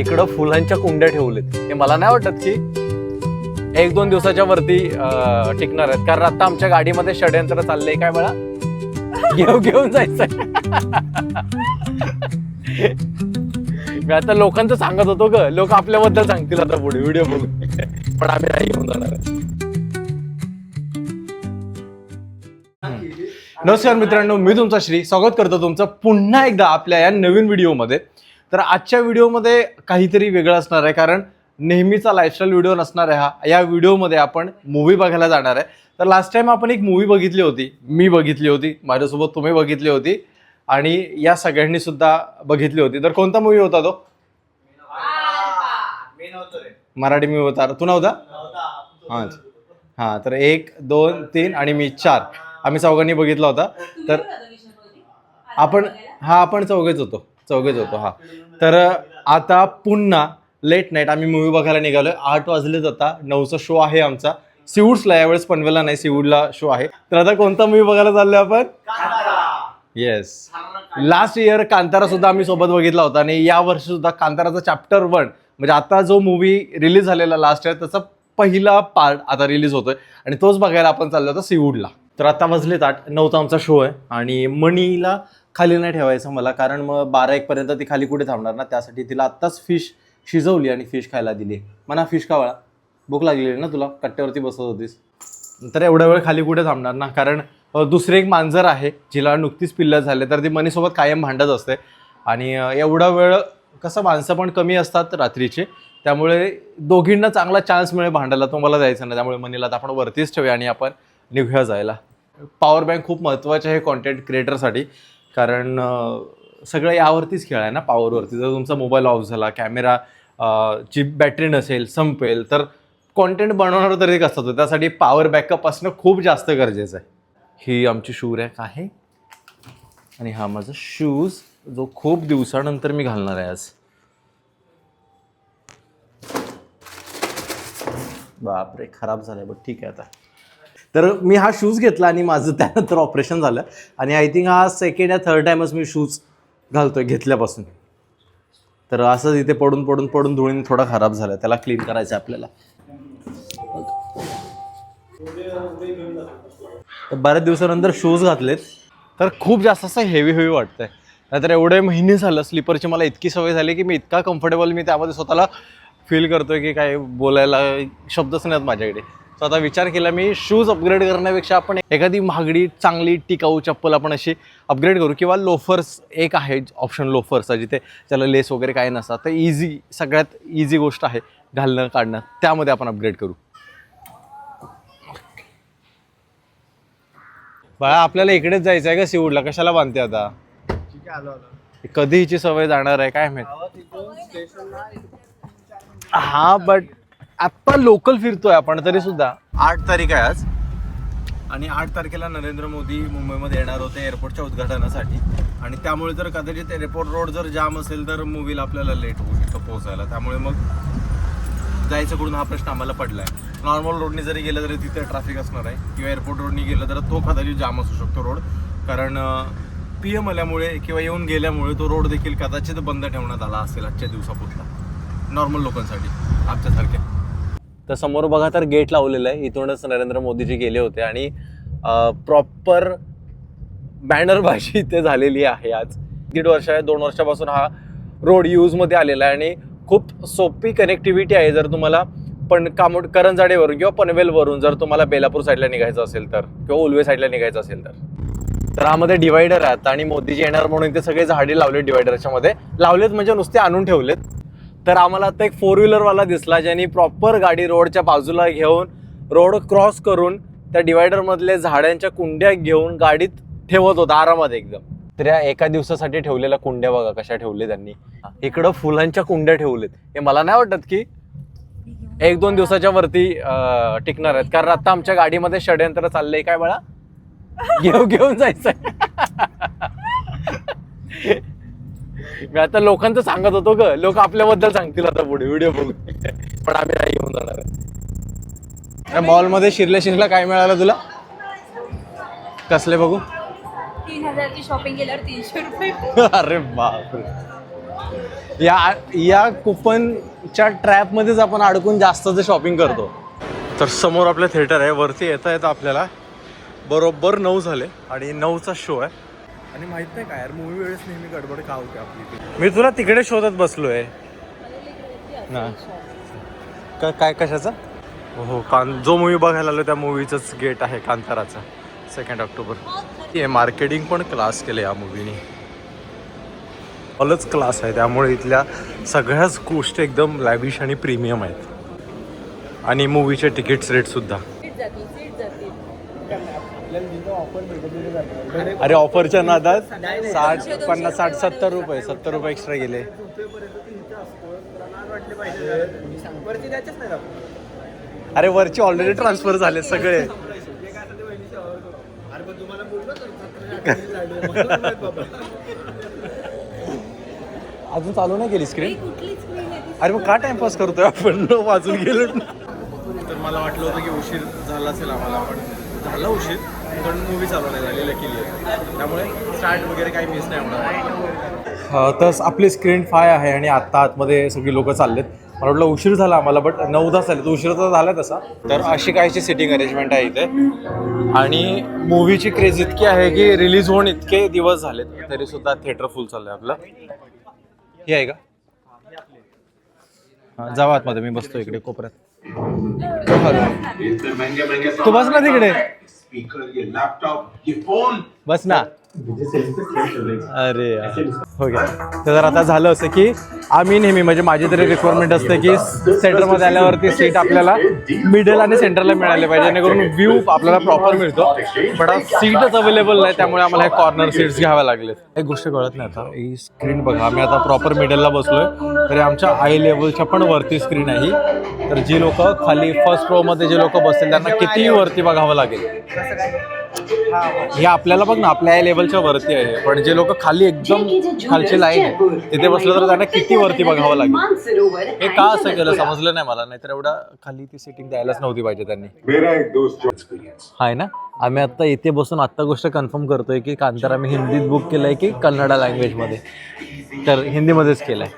इकडं फुलांच्या कुंड्या ठेवलेत. हे मला नाही वाटत की एक दोन दिवसाच्या वरती टिकणार आहेत. कारण आता आमच्या गाडीमध्ये षडयंत्र चाललंय काय मला घेऊन घेऊन जायचं मी आता लोकांचं सांगत होतो ग. लोक आपल्याबद्दल सांगतील आता पुढे व्हिडिओ बघून. पण आम्ही नाही घेऊन जाणार. नमस्कार मित्रांनो मी तुमचा श्री. स्वागत करतो तुमचं पुन्हा एकदा आपल्या या नवीन व्हिडिओमध्ये. तर आजच्या व्हिडिओमध्ये काहीतरी वेगळं असणार आहे कारण नेहमीचा लाईफस्टाईल व्हिडिओ नसणार आहे हा. या व्हिडिओमध्ये आपण मूवी बघायला जाणार आहे. तर लास्ट टाइम आपण एक मूवी बघितली होती. मी बघितली होती माझ्यासोबत तुम्ही बघितली होती. आणि या सगळ्यांनी सुद्धा बघितली होती. तर कोणता मूवी होता तो? मराठी मूवी होता. तू नव्हता? हां. हां तर एक दोन तीन आणि मी चार. आम्ही चौघांनी बघितला होता. तर आपण हा आपण चौघेच होतो. चौघेच होतो हा. तर आता पुन्हा लेट नाईट आम्ही मूवी बघायला निघालोय. आठ वाजलेच आता. नऊचा शो आहे आमचा. सिवूड्सला यावेळेस पनवेलला नाही सिवूडला शो आहे. तर आता कोणता मूवी बघायला चाललोय आपण? येस लास्ट इयर कांतारा सुद्धा आम्ही सोबत बघितला होता. आणि या वर्षी सुद्धा कांताराचा चॅप्टर वन म्हणजे आता जो मूवी रिलीज झालेला लास्ट इयर त्याचा पहिला पार्ट आता रिलीज होतोय. आणि तोच बघायला आपण चाललो होतो सिवूडला. तर आता वाजलेत आठ. नऊचा आमचा शो आहे. आणि मणीला खाली नाही ठेवायचं मला कारण मग बारा एक पर्यंत ती खाली कुठे थांबणार ना? त्यासाठी तिला आत्ताच फिश शिजवली आणि फिश खायला दिली. म्हणा फिश खावळा भूक लागलेली ना तुला? कट्ट्यावरती बसत होतीस. तर एवढा वेळ खाली कुठे थांबणार ना? कारण दुसरे एक मांजर आहे जिला नुकतीच पिल्लं झाले तर ती मनीसोबत कायम भांडत असते. आणि एवढा वेळ कसं माणसं पण कमी असतात रात्रीचे त्यामुळे दोघींना चांगला चान्स मिळेल भांडायला. तो मला नाही त्यामुळे मनीला आता आपण वरतीच ठेवूया आणि आपण निघूया जायला. पॉवर बँक खूप महत्त्वाचे आहे कॉन्टेंट क्रिएटरसाठी कारण सगळं यावरतीच खेळ आहे ना पॉवरवरती जर तुमचा मोबाईल ऑफ झाला कॅमेरा ची बॅटरी नसेल संपेल तर कॉन्टेंट बनवणार तरी कसं होतं त्यासाठी पॉवर बॅकअप असणं खूप जास्त गरजेचं आहे. ही आमची शू रॅक आहे. आणि हा माझा शूज जो खूप दिवसानंतर मी घालणार आहे आज. बापरे खराब झालाय बट ठीक आहे आता. तर मी हा शूज घेतला आणि माझं त्यानंतर ऑपरेशन झालं. आणि आय थिंक हा सेकंड या थर्ड टाइमच मी शूज घालतोय घेतल्यापासून. तर असंच इथे पडून पडून पडून धुळीने थोडा खराब झाला. त्याला क्लीन करायचं आहे आपल्याला. तर बऱ्याच दिवसानंतर शूज घातलेत. तर खूप जास्त असं हेवी हेवी वाटतंय. नाहीतर एवढे महिने झालं स्लीपरची मला इतकी सवय झाली की मी इतका कम्फर्टेबल मी त्यामध्ये स्वतःला फील करतोय की काय बोलायला शब्दच नाहीत माझ्याकडे. सो आता विचार केला मी शूज अपग्रेड करण्यापेक्षा आपण एखादी महागडी चांगली टिकाऊ चप्पल आपण अशी अपग्रेड करू किंवा लोफर्स एक आहे ऑप्शन लोफर्सचा जिथे त्याला लेस वगैरे काही नसतात. तर इझी सगळ्यात इझी गोष्ट आहे घालणं काढणं. त्यामध्ये आपण अपग्रेड करू. बाळा आपल्याला इकडेच जायचं आहे का सिवूडला? कशाला बांधते आता? कधी हिची सवय जाणार आहे काय माहीत? हा बट आत्ता लोकल फिरतोय आपण तरी सुद्धा. आठ तारीख आहे आज. आणि आठ तारखेला नरेंद्र मोदी मुंबईमध्ये येणार होते एअरपोर्टच्या उद्घाटनासाठी. आणि त्यामुळे जर कदाचित एअरपोर्ट रोड जर जाम असेल तर मूवीला आपल्याला लेट होऊ शकतो पोहोचायला. त्यामुळे मग जायचं कुठून हा प्रश्न आम्हाला पडला आहे नॉर्मल रोडनी जरी गेलं तरी तिथे ट्रॅफिक असणार आहे. किंवा एअरपोर्ट रोडनी गेलं तर तो कदाचित जाम असू शकतो रोड कारण पी एम आल्यामुळे किंवा येऊन गेल्यामुळे तो रोड देखील कदाचित बंद ठेवण्यात आला असेल आजच्या दिवसापुरता. नॉर्मल लोकांसाठी आमच्यासारख्या. तर समोर बघा तर गेट लावलेलं आहे. इथूनच नरेंद्र मोदीजी गेले होते आणि प्रॉपर बॅनरबाजी इथे झालेली आहे आज. दीड वर्ष आहे दोन वर्षापासून हा रोड यूजमध्ये आलेला आहे आणि खूप सोपी कनेक्टिव्हिटी आहे. जर तुम्हाला पण कामोड करंजाडेवरून किंवा पनवेलवरून जर तुम्हाला बेलापूर साईडला निघायचं असेल तर किंवा उलवे साईडला निघायचं असेल तर. तर यामध्ये डिवायडर आहेत आणि मोदीजी येणार म्हणून ते सगळे झाडे लावले डिवायडरच्या मध्ये. लावलेत म्हणजे नुसते आणून ठेवलेत. तर आम्हाला आता एक फोर व्हीलरवाला दिसला ज्यांनी प्रॉपर गाडी रोडच्या बाजूला घेऊन रोड क्रॉस करून त्या डिवायडरमधले झाडांच्या कुंड्या घेऊन गाडीत ठेवत होता आरामात एकदम. तर या एका दिवसासाठी ठेवलेल्या कुंड्या बघा कशा ठेवले त्यांनी. इकडं फुलांच्या कुंड्या ठेवलेत. हे मला नाही वाटत की एक दोन दिवसाच्या वरती टिकणार आहेत. कारण आता आमच्या गाडीमध्ये षडयंत्र चाललंय. काय बाळा? घेऊन घेऊन जायचंय. मी आता लोकांचं सांगत होतो ग. लोक आपल्याबद्दल सांगतील आता पुढे. व्हिडिओ बघून. पण आम्ही नाही घेऊन जाणार. आहे मॉलमध्ये शिरल्या शिरला काय मिळालं तुला? कसले बघू? तीन हजारची शॉपिंग केल्यावर तीनशे रुपये. अरे बापरे. या या कुपनच्या ट्रॅपमध्येच आपण अडकून जास्तच शॉपिंग करतो. तर समोर आपलं थिएटर आहे. वरती येता येता आपल्याला बरोबर नऊ झाले. आणि नऊचा शो आहे. आणि माहीत नाही काय यार मूवी वेळेस नेहमी गडबड का होते आपली मी तुला तिकडे शोधत बसलोय. ना का काय कशाचा? हो कान जो मूवी बघायला आलो त्या मूवीचंच गेट आहे कांताराचा सेकंड ऑक्टोबर हे मार्केटिंग पण क्लास केलं या मूवीने ऑलच क्लास आहे त्यामुळे इथल्या सगळ्याच गोष्टी एकदम लॅविश आणि प्रीमियम आहेत. आणि मूवीचे तिकीट्स रेट सुद्धा. अरे ऑफरच्या नादात साठ पन्नास साठ सत्तर रुपये सत्तर रुपये एक्स्ट्रा गेले. अरे वरचे ऑलरेडी ट्रान्सफर झाले सगळे. अजून चालू नाही केली स्क्रीन अरे मग का टाइमपास करतोय आपण? वाजून गेलो. तर मला वाटलं होतं की उशीर झाला असेल आम्हाला पण झाला उशीर पण मूवी चालू नाही झाली लकीली त्यामुळे स्टार्ट वगैरे काही मिस नाही होणार. तर आपली स्क्रीन फाय आहे आणि आत्ता आतमध्ये सगळी लोक चाललेत. मला वाटलं उशीर झाला आम्हाला बट नऊ तास झाले. तर उशीर तर झाला तसा. तर अशी काहीची सिटिंग अरेंजमेंट आहे इथे. आणि मूवीची क्रेज इतकी आहे की रिलीज होऊन इतके दिवस झालेत. तरी सुद्धा थिएटर फुल चाललंय आपलं. हे आहे का? जाऊ आतमध्ये मी बसतो इकडे कोपऱ्यात. तू बस ना तिकडे. स्पीकर ये लैपटॉप ये फोन बस ना. अरे. हो गया. तर जर आता झालं असं की आम्ही नेहमी म्हणजे माझी तरी रिक्वायरमेंट असते की सेंटरमध्ये आल्यावरती सीट आपल्याला मिडल आणि सेंटरला मिळाले पाहिजे जेणेकरून व्ह्यू आपल्याला प्रॉपर मिळतो. पण सीटच अवेलेबल नाही त्यामुळे आम्हाला हे कॉर्नर सीट्स घ्याव्या लागलेत. एक गोष्ट कळत नाही आता. ही स्क्रीन बघा आम्ही आता प्रॉपर मिडलला बसलोय. तरी आमच्या आय लेवलच्या पण वरती स्क्रीन आहे ही. तर जी लोक खाली फर्स्ट रो मध्ये जे लोक बसतील त्यांना कितीही वरती बघावं लागेल. हे आपल्याला बघ ना आपल्या लेवलच्या वरती आहे. पण जे लोक खाली एकदम खालची लाईन आहे तिथे बसलं तर त्यांना किती वरती बघावं लागेल? हे का असं केलं? समजलं नाही मला. नाहीतर एवढा खाली ती सिटिंग द्यायलाच नव्हती पाहिजे त्यांनी. मेरा एक दोस्त जो एक्सपीरियंस आहे ना? आम्ही आता इथे बसून आत्ता गोष्ट कन्फर्म करतोय की कांतार आम्ही हिंदीत बुक केलंय की कन्नडा लँग्वेजमध्ये तर हिंदीमध्येच केलंय.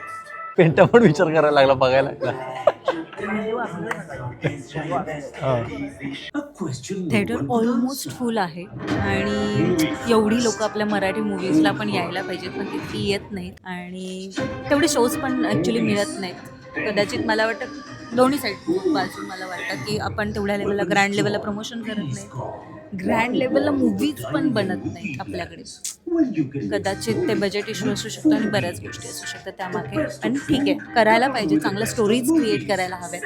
पेंटा पण विचार करायला लागला बघायला लागला. थिएटर ऑलमोस्ट फुल आहे आणि एवढी लोक आपल्या मराठी मूवीजला पण यायला पाहिजेत पण तितकी येत नाहीत आणि तेवढे शोज पण ॲक्च्युली मिळत नाहीत. कदाचित मला वाटतं दोन्ही साईड बाजू मला वाटतं की आपण तेवढ्या लेवलला ग्रँड लेवलला प्रमोशन करत नाही. ग्रँड लेवलला मूवीज पण बनत नाहीत आपल्याकडे. कदाचित ते बजेट इश्यू असू शकतो आणि बऱ्याच गोष्टी असू शकतात त्यामागे. आणि ठीक आहे करायला पाहिजे चांगल्या स्टोरीज क्रिएट करायला हव्यात.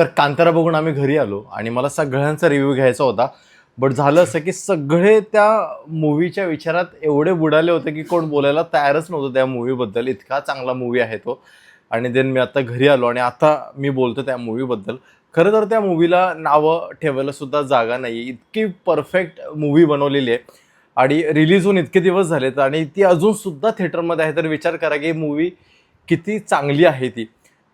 तर कांतारा बघून आम्ही घरी आलो आणि मला सगळ्यांचा रिव्ह्यू घ्यायचा होता. बट झालं असं की सगळे त्या मूवीच्या विचारात एवढे बुडाले होते की कोण बोलायला तयारच नव्हतं त्या मूवीबद्दल इतका चांगला मूवी आहे तो. आणि देन मी आता घरी आलो आणि आता मी बोलतो त्या मूवीबद्दल खरं तर त्या मूवीला नावं ठेवायला सुद्धा जागा नाही इतकी परफेक्ट मूवी बनवलेली आहे. आणि रिलीज होऊन इतके दिवस झालेत आणि ती अजूनसुद्धा थिएटरमध्ये आहे. तर विचार करा की मूवी किती चांगली आहे ती.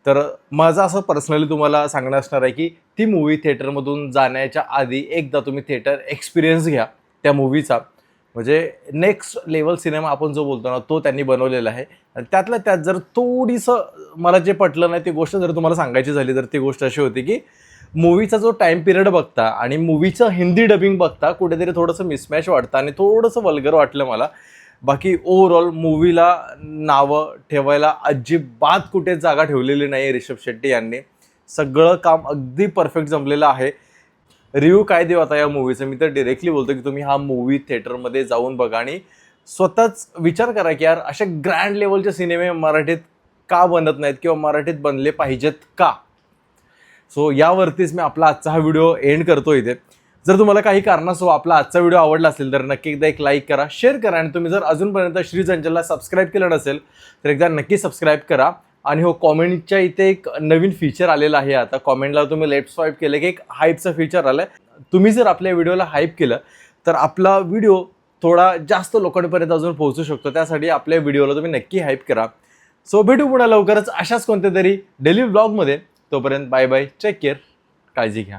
तर माझं असं पर्सनली तुम्हाला सांगणं असणार आहे की ती मूवी थिएटरमधून जाण्याच्या आधी एकदा तुम्ही थिएटर एक्सपिरियन्स घ्या त्या मूवीचा म्हणजे नेक्स्ट लेवल सिनेमा आपण जो बोलतो ना तो त्यांनी बनवलेला आहे. आणि त्यातल्या त्यात जर थोडीसं मला जे पटलं नाही ती गोष्ट जर तुम्हाला सांगायची झाली तर ती गोष्ट अशी होती की मूवीचा जो टाईम पिरियड बघता आणि मूवीचं हिंदी डबिंग बघता कुठेतरी थोडंसं मिसमॅच वाटतं आणि थोडंसं वल्गर वाटलं मला बाकी ओव्हरऑल मूवीला नावं ठेवायला अजिबात कुठे जागा ठेवलेली नाही रिषभ शेट्टी यांनी. सगळं काम अगदी परफेक्ट जमलेलं आहे. रिव्ह्यू काय देऊ आता या मूवीचं मी तर डिरेक्टली बोलतो की तुम्ही हा मूवी थिएटरमध्ये जाऊन बघा आणि स्वतःच विचार करा की यार असे ग्रँड लेवलचे सिनेमे मराठीत का बनत नाहीत किंवा मराठीत बनले पाहिजेत का? सो यावरतीच मी आपला आजचा हा व्हिडिओ एंड करतो इथे. जर तुम्हाला काही कारणास्तव आपला आजचा व्हिडिओ आवडला असेल तर नक्की एकदा एक लाईक करा शेअर करा. आणि तुम्ही जर अजूनपर्यंत श्री चंचलला सबस्क्राईब केलं नसेल तर एकदा नक्की सबस्क्राईब करा. आणि हो कॉमेंटच्या इथे एक नवीन फीचर आलेलं आहे आता. कॉमेंटला तुम्ही लेफ्ट स्वाईप केलं की एक हाईपचं फीचर आलं आहे तुम्ही जर आपल्या व्हिडिओला हाईप केलं तर आपला व्हिडिओ थोडा जास्त लोकांपर्यंत अजून पोहोचू शकतो. त्यासाठी आपल्या व्हिडिओला तुम्ही नक्की हाईप करा. सो भेटू पुन्हा लवकरच अशाच कोणत्या तरी डेली ब्लॉगमध्ये तोपर्यंत बाय बाय टेक केअर काळजी घ्या.